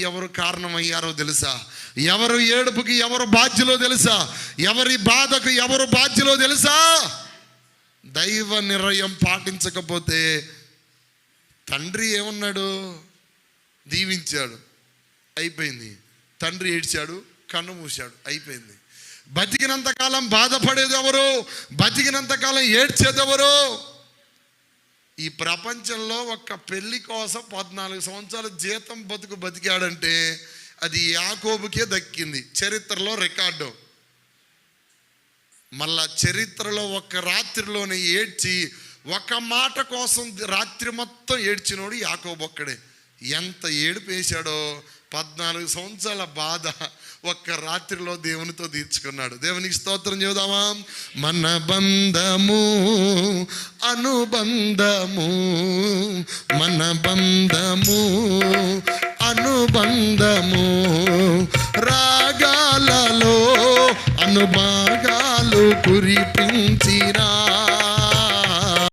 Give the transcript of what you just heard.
ఎవరు కారణమయ్యారో తెలుసా? ఎవరు ఏడుపుకి ఎవరు బాధ్యులో తెలుసా? ఎవరి బాధకు ఎవరు బాధ్యులో తెలుసా? దైవ నిర్ణయం పాటించకపోతే తండ్రి ఏమన్నాడు? దీవించాడు. అయిపోయింది. తండ్రి ఏడ్చాడు కన్ను మూశాడు. అయిపోయింది. బతికినంత కాలం బాధపడేది ఎవరు ఈ ప్రపంచంలో ఒక్క పెళ్ళి కోసం పద్నాలుగు సంవత్సరాల జీతం బతుకు బతికాడంటే అది యాకోబుకే దక్కింది. చరిత్రలో రికార్డు. మళ్ళా చరిత్రలో ఒక రాత్రిలోనే ఏడ్చి ఒక మాట కోసం రాత్రి మొత్తం ఏడ్చినోడు యాకోబు ఒక్కడే. ఎంత ఏడుపు వేశాడో పద్నాలుగు సంవత్సరాల బాధ ఒక్క రాత్రిలో దేవునితో తీర్చుకున్నాడు. దేవునికి స్తోత్రం చెబుదామా? మన బంధము అనుబంధము మన బంధము అనుబంధము రాగాలలో అనుభాగాలు కురిపించినా